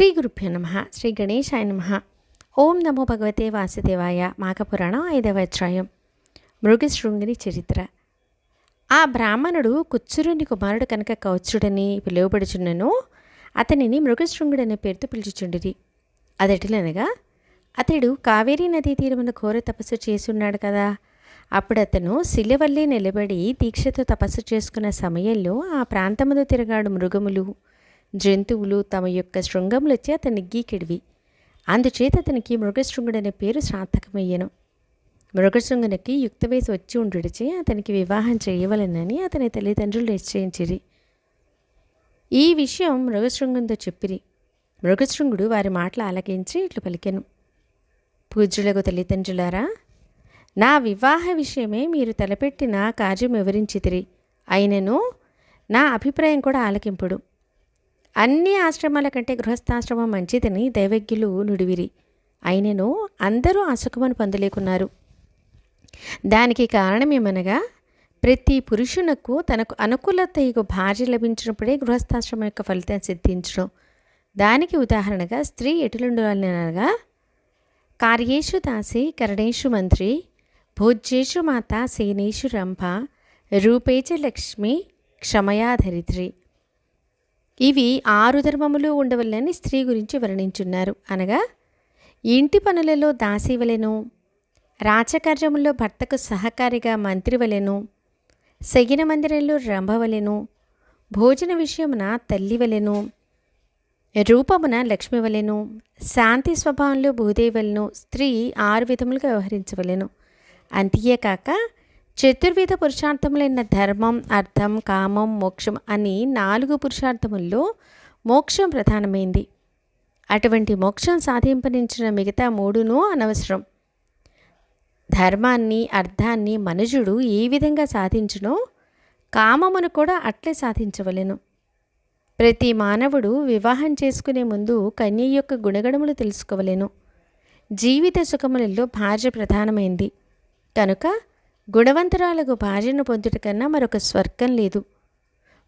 శ్రీ గురుభ్యో నమ శ్రీ గణేశాయ నమ. ఓం నమో భగవతే వాసుదేవాయ మాఘపురాణం ఐదవ అధ్యాయం. మృగశృంగిని చరిత్ర. ఆ బ్రాహ్మణుడు కుచ్చురుని కుమారుడు కనుక కౌచుడని పిలువబడుచున్నను అతనిని మృగశృంగుడనే పేరుతో పిలుచుచుండిరి. అదటిలనగా అతడు కావేరీ నదీ తీరమున ఘోర తపస్సు చేసున్నాడు కదా అప్పుడు అతను శిలవల్లే నిలబడి దీక్షతో తపస్సు చేసుకున్న సమయంలో ఆ ప్రాంతములో తిరగాడు మృగములు. జంతువులు తమ యొక్క శృంగములొచ్చి అతన్ని గీకెడివి అందుచేత అతనికి మృగశృంగుడనే పేరు సార్థకమయ్యను. మృగశృంగునికి యుక్త వయసు వచ్చి ఉండుడిచే అతనికి వివాహం చేయవలెనని అతని తల్లిదండ్రులు నిశ్చయించిరి. ఈ విషయం మృగశృంగంతో చెప్పిరి. మృగశృంగుడు వారి మాటలు ఆలకించి ఇట్లు పలికెను. పూజ్యులకు తల్లిదండ్రులారా నా వివాహ విషయమే మీరు తలపెట్టిన కార్యం వివరించితిరి. అయినను నా అభిప్రాయం కూడా ఆలకింపుడు. అన్ని ఆశ్రమాల కంటే గృహస్థాశ్రమం మంచిదని దైవజ్ఞులు నుడివిరి. అయినను అందరూ ఆ సుఖమును పొందలేకున్నారు. దానికి కారణమేమనగా ప్రతి పురుషునకు తనకు అనుకూలత భార్య లభించినప్పుడే గృహస్థాశ్రమం యొక్క ఫలితం సిద్ధించడం దానికి ఉదాహరణగా స్త్రీ ఎటులుండాలనగా కార్యేషు దాసి కరణేషు మంత్రి భోజ్యేషు మాత సేనేషు రంభ రూపేచ లక్ష్మి క్షమయా ధరిత్రి. ఇవి ఆరు ధర్మములు ఉండవల్లని స్త్రీ గురించి వర్ణించున్నారు. అనగా ఇంటి పనులలో దాసి వలెను రాచకార్యముల్లో భర్తకు సహకారిగా మంత్రి వలెను సగిన మందిరంలో రంభవలెను భోజన విషయమున తల్లి వలెను రూపమున లక్ష్మి వలెను శాంతి స్వభావంలో భూదేవలను స్త్రీ ఆరు విధములుగా వ్యవహరించవలెను. అంతేకాక చతుర్విధ పురుషార్థములైన ధర్మం అర్థం కామం మోక్షం అని నాలుగు పురుషార్థముల్లో మోక్షం ప్రధానమైంది. అటువంటి మోక్షం సాధింపనించిన మిగతా మూడును అనవసరం. ధర్మాన్ని అర్థాన్ని మనుషుడు ఏ విధంగా సాధించునో కామమును కూడా అట్లే సాధించవలెను. ప్రతి మానవుడు వివాహం చేసుకునే ముందు కన్య యొక్క గుణగణములు తెలుసుకోవలెను. జీవిత సుఖములలో భార్య ప్రధానమైంది. కనుక గుణవంతురాలకు భార్యను పొందుట కన్నా మరొక స్వర్గం లేదు.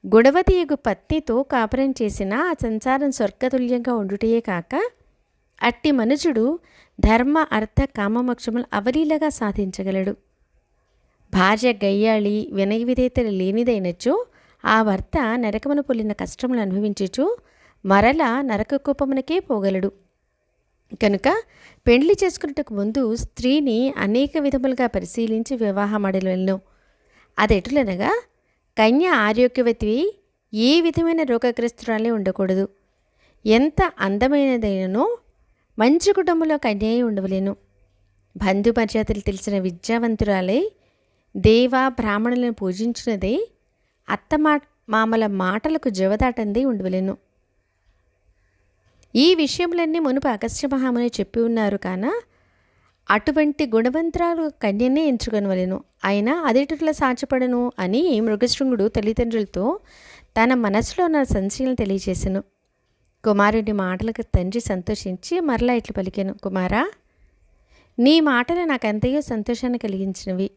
గుణవతి పత్నితో కాపురం చేసిన ఆ సంసారం స్వర్గతుల్యంగా ఉండుటయే కాక అట్టి మనుషుడు ధర్మ అర్థ కామమోక్షములు అవలీలగా సాధించగలడు. భార్య గయ్యాళి వినయ విధేతలు లేనిదైనచో ఆ భర్త నరకమును పొలిన కష్టములు అనుభవించుచు మరల నరక కూపమునకే పోగలడు. కనుక పెండ్లి చేసుకున్నట్టుకు ముందు స్త్రీని అనేక విధములుగా పరిశీలించి వివాహమాడలను అది ఎటులనగా కన్య ఆరోగ్యవతి ఏ విధమైన రోగగ్రస్తురాలే ఉండకూడదు. ఎంత అందమైనదైననో మంచి కుటుంబంలో కన్య ఉండవలేను. బంధు మర్యాదలు తెలిసిన విద్యావంతురాలై దేవ బ్రాహ్మణులను పూజించినదే అత్తమా మామల మాటలకు జవదాటంది ఉండవలేను. ఈ విషయములన్నీ మునుపు అగస్త్య మహాముని చెప్పి ఉన్నారు కాన అటువంటి గుణవంతరాలు కన్యనే ఎంచుకొనవలను. అయినా అదేటుట్ల సాధ్యపడను అని మృగశృంగుడు తల్లిదండ్రులతో తన మనసులో ఉన్న సంశయం తెలియజేశాను కుమారుడి మాటలకు తండ్రి సంతోషించి మరలా ఇట్లు పలికాను. కుమారా నీ మాటలు నాకు ఎంతయో సంతోషాన్ని కలిగించినవి.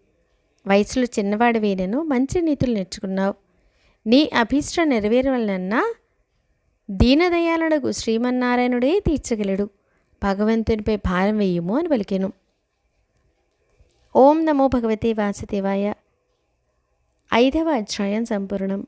వయసులో చిన్నవాడివేనను మంచి నీతులు నేర్చుకున్నావు. నీ అభీష్టం నెరవేరవలనన్నా దీనదయాలనకు శ్రీమన్నారాయణుడే తీర్చగలడు భగవంతునిపై భారం వేయము అని పలికెను ఓం నమో భగవతే వాసుదేవాయ ఐదవ అధ్యాయం సంపూర్ణం